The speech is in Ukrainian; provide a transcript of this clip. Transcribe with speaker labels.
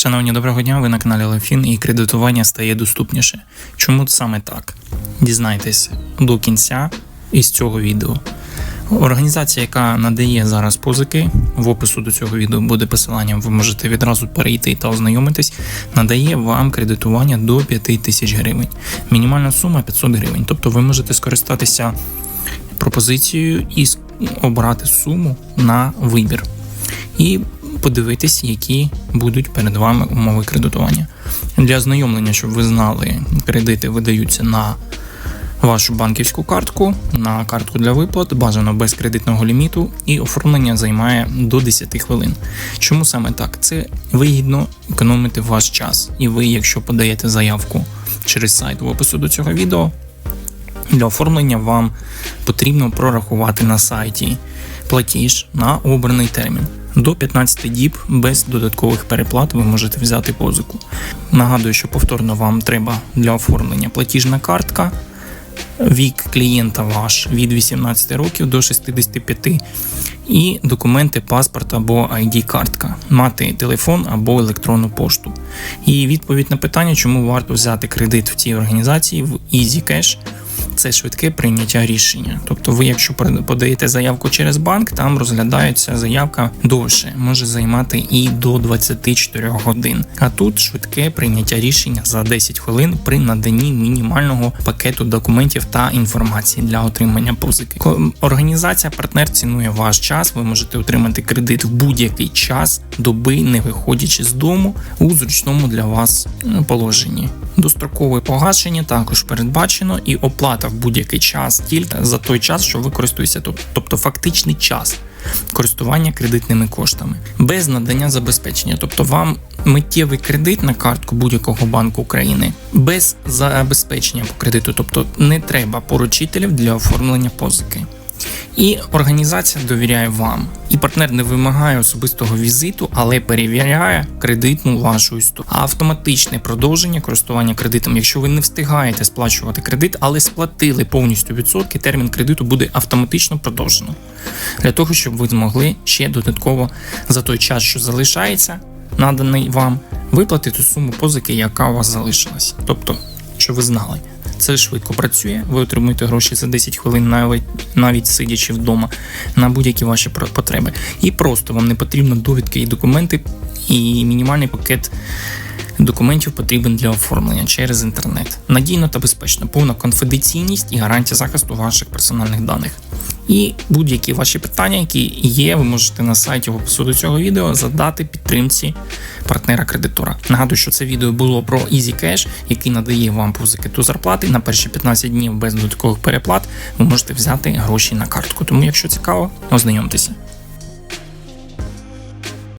Speaker 1: Шановні, доброго дня. Ви на каналі Лефін і кредитування стає доступніше. Чому саме так? Дізнайтесь до кінця із цього відео. Організація, яка надає зараз позики, в опису до цього відео буде посилання, ви можете відразу перейти та ознайомитись, надає вам кредитування до 5 тисяч гривень. Мінімальна сума 500 гривень. Тобто ви можете скористатися пропозицією і обрати суму на вибір. І подивитись, які будуть перед вами умови кредитування. Для ознайомлення, щоб ви знали, кредити видаються на вашу банківську картку, на картку для виплат, бажано без кредитного ліміту, і оформлення займає до 10 хвилин. Чому саме так? Це вигідно економити ваш час. І ви, якщо подаєте заявку через сайт в опису до цього відео, для оформлення вам потрібно прорахувати на сайті платіж на обраний термін. До 15 діб без додаткових переплат ви можете взяти позику. Нагадую, що повторно вам треба для оформлення платіжна картка, вік клієнта ваш від 18 років до 65 і документи паспорт або ID-картка, мати телефон або електронну пошту. І відповідь на питання, чому варто взяти кредит в цій організації в EasyCash – це швидке прийняття рішення. Тобто, ви, якщо подаєте заявку через банк, там розглядається заявка довше, може займати і до 24 годин. А тут швидке прийняття рішення за 10 хвилин при наданні мінімального пакету документів та інформації для отримання позики. Організація партнер цінує ваш час. Ви можете отримати кредит в будь-який час доби, не виходячи з дому у зручному для вас ну, положенні. Дострокове погашення також передбачено, і оплата в будь-який час тільки за той час, що ви користуєтеся, тут, тобто фактичний час користування кредитними коштами без надання забезпечення. Тобто вам миттєвий кредит на картку будь-якого банку України без забезпечення по кредиту, тобто не треба поручителів для оформлення позики. І організація довіряє вам. І партнер не вимагає особистого візиту, але перевіряє кредитну вашу історію. А автоматичне продовження користування кредитом, якщо ви не встигаєте сплачувати кредит, але сплатили повністю відсотки, термін кредиту буде автоматично продовжено. Для того, щоб ви змогли ще додатково за той час, що залишається, наданий вам, виплатити суму позики, яка у вас залишилась. Тобто, що ви знали. Це швидко працює. Ви отримуєте гроші за 10 хвилин, навіть навіть сидячи вдома на будь-які ваші потреби. І просто вам не потрібно довідки і документи, і мінімальний пакет документів потрібен для оформлення через інтернет. Надійно та безпечно, повна конфіденційність і гарантія захисту ваших персональних даних. І будь-які ваші питання, які є, ви можете на сайті в опису до цього відео задати підтримці партнера кредитора. Нагадую, що це відео було про EasyCash, який надає вам позики до зарплати. На перші 15 днів без додаткових переплат ви можете взяти гроші на картку. Тому, якщо цікаво, ознайомтеся.